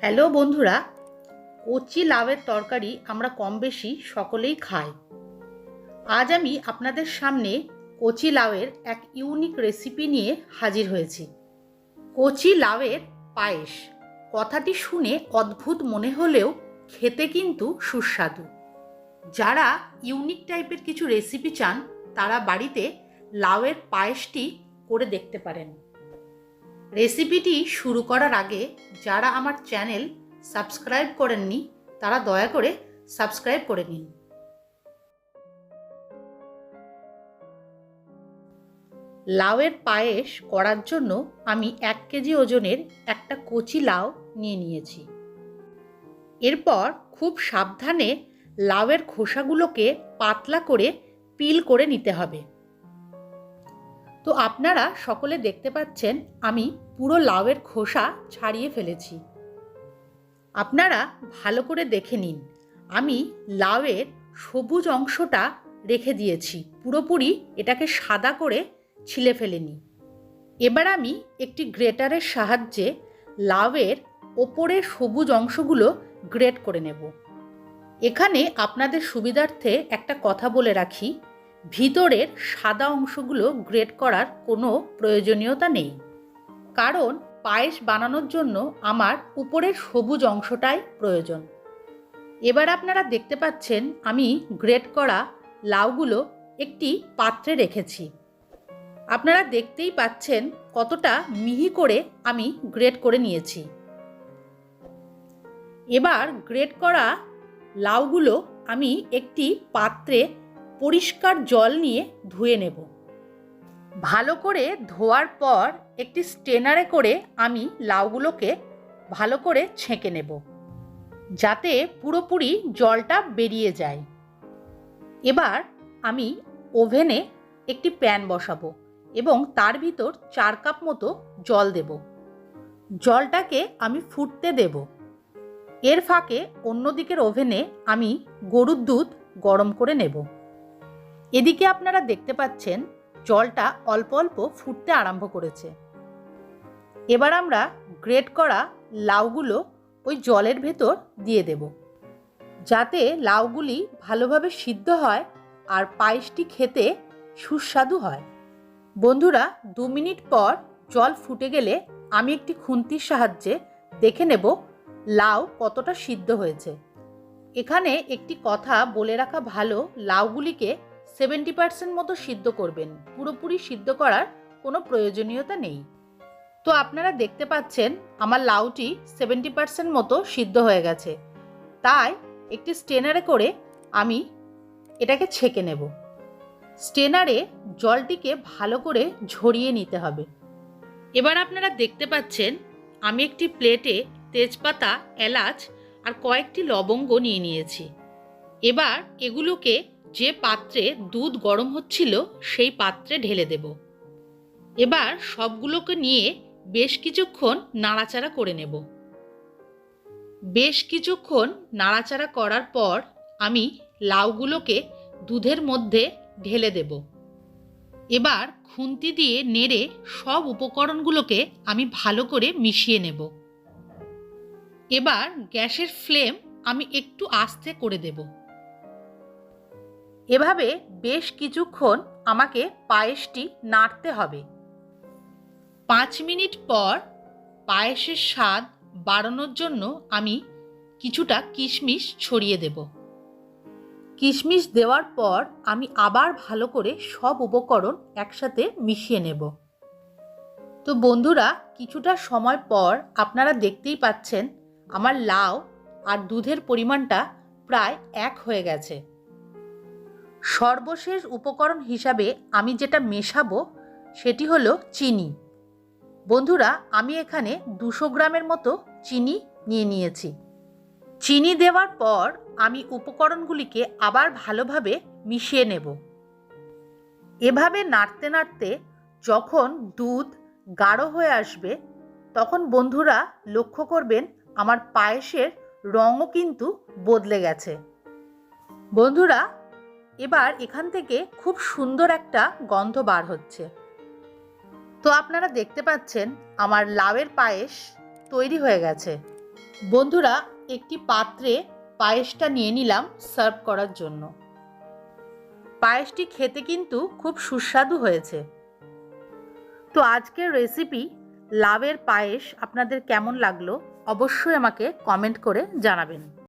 Hello বন্ধুরা, কচি লাউয়ের তরকারি আমরা কম বেশি সকলেই খাই। আজ আমি আপনাদের সামনে কচি লাউয়ের এক ইউনিক রেসিপি নিয়ে হাজির হয়েছি। কচি লাউয়ের পায়েস। কথাটি শুনে অদ্ভুত মনে হলেও খেতে কিন্তু সুস্বাদু। যারা ইউনিক টাইপের কিছু রেসিপি চান, তারা বাড়িতে লাউয়ের পায়েসটি করে দেখতে পারেন। রেসিপিটি শুরু করার আগে যারা আমার চ্যানেল সাবস্ক্রাইব করেননি, তারা দয়া করে সাবস্ক্রাইব করে নিন। লাউয়ের পায়েস করার জন্য আমি এক কেজি ওজনের একটা কচি লাউ নিয়ে নিয়েছি। এরপর খুব সাবধানে লাউয়ের খোসাগুলোকে পাতলা করে পিল করে নিতে হবে। তো আপনারা সকলে দেখতে পাচ্ছেন আমি পুরো লাউয়ের খোসা ছাড়িয়ে ফেলেছি। আপনারা ভালো করে দেখে নিন, আমি লাউয়ের সবুজ অংশটা রেখে দিয়েছি, পুরোপুরি এটাকে সাদা করে ছিলে ফেলেনি। এবার আমি একটি গ্রেটারের সাহায্যে লাউয়ের ওপরের সবুজ অংশগুলো গ্রেট করে নেব। এখানে আপনাদের সুবিধার্থে একটা কথা বলে রাখি ভিতরের সাদা অংশগুলো গ্রেট করার কোনো প্রয়োজনীয়তা নেই। কারণ পায়েস বানানোর জন্য আমার উপরের সবুজ অংশটাই প্রয়োজন। এবার আপনারা দেখতে পাচ্ছেন আমি গ্রেট করা লাউগুলো একটি পাত্রে রেখেছি। আপনারা দেখতেই পাচ্ছেন কতটা মিহি করে আমি গ্রেট করে নিয়েছি। এবার গ্রেট করা লাউগুলো আমি একটি পাত্রে পরিষ্কার জল নিয়ে ধুয়ে নেব। ভালো করে ধোয়ার পর একটি স্টেনারে করে আমি লাউগুলোকে ভালো করে ছেঁকে নেব, যাতে পুরোপুরি জলটা বেরিয়ে যায়। এবার আমি ওভেনে একটি প্যান বসাবো এবং তার ভিতর চার কাপ মতো জল দেব। জলটাকে আমি ফুটতে দেব। এর ফাঁকে অন্যদিকের ওভেনে আমি গরুর দুধ গরম করে নেব। এদিকে আপনারা দেখতে পাচ্ছেন জলটা অল্প অল্প ফুটতে আরম্ভ করেছে। এবার আমরা গ্রেট করা লাউগুলো ওই জলের ভেতর দিয়ে দেব। যাতে লাউগুলি ভালোভাবে সিদ্ধ হয় আর পায়েসটি খেতে সুস্বাদু হয়। বন্ধুরা, দু মিনিট পর জল ফুটে গেলে আমি একটি খুন্তির সাহায্যে দেখে নেব লাউ কতটা সিদ্ধ হয়েছে। এখানে একটি কথা বলে রাখা ভালো, লাউগুলিকে সেভেন্টি পার্সেন্ট মতো সিদ্ধ করবেন। পুরোপুরি সিদ্ধ করার কোনো প্রয়োজনীয়তা নেই। তো আপনারা দেখতে পাচ্ছেন, আমার লাউটি সেভেন্টি পার্সেন্ট মতো সিদ্ধ হয়ে গেছে। তাই একটি স্টেনারে করে আমি এটাকে ছেঁকে নেব। স্টেনারে জলটিকে ভালো করে ঝরিয়ে নিতে হবে। এবার আপনারা দেখতে পাচ্ছেন, আমি একটি প্লেটে তেজপাতা, এলাচ আর কয়েকটি লবঙ্গ নিয়ে নিয়েছি। এবার এগুলোকে যে পাত্রে দুধ গরম হচ্ছিল, সেই পাত্রে ঢেলে দেব। এবার সবগুলোকে নিয়ে বেশ কিছুক্ষণ নাড়াচাড়া করে নেব। বেশ কিছুক্ষণ নাড়াচাড়া করার পর আমি লাউগুলোকে দুধের মধ্যে ঢেলে দেব। এবার খুন্তি দিয়ে নেড়ে সব উপকরণগুলোকে আমি ভালো করে মিশিয়ে নেব। এবার গ্যাসের ফ্লেম আমি একটু আস্তে করে দেব। এভাবে বেশ কিছুক্ষণ আমাকে পায়েসটি নাড়তে হবে। পাঁচ মিনিট পর পায়েসের স্বাদ বাড়ানোর জন্য আমি কিছুটা কিশমিশ ছড়িয়ে দেব। কিশমিশ দেওয়ার পর আমি আবার ভালো করে সব উপকরণ একসাথে মিশিয়ে নেব। তো বন্ধুরা, কিছুটা সময় পর আপনারা দেখতেই পাচ্ছেন আমার লাউ আর দুধের পরিমাণটা প্রায় এক হয়ে গেছে। সর্বশেষ উপকরণ হিসাবে আমি যেটা মেশাবো, সেটি হলো চিনি। বন্ধুরা, আমি এখানে দুশো গ্রামের মতো চিনি নিয়ে নিয়েছি। চিনি দেওয়ার পর আমি উপকরণগুলিকে আবার ভালোভাবে মিশিয়ে নেব। এভাবে নাড়তে নাড়তে যখন দুধ গাঢ় হয়ে আসবে, তখন বন্ধুরা লক্ষ্য করবেন আমার পায়েসের রঙও কিন্তু বদলে গেছে। বন্ধুরা এবার এখান থেকে খুব সুন্দর একটা গন্ধ বার হচ্ছে। তো আপনারা দেখতে পাচ্ছেন আমার লাউয়ের পায়েস তৈরি হয়ে গেছে। বন্ধুরা, একটি পাত্রে পায়েসটা নিয়ে নিলাম সার্ভ করার জন্য। পায়েসটি খেতে কিন্তু খুব সুস্বাদু হয়েছে। তো আজকের রেসিপি লাভের পায়েস আপনাদের কেমন লাগল অবশ্যই আমাকে কমেন্ট করে জানাবেন।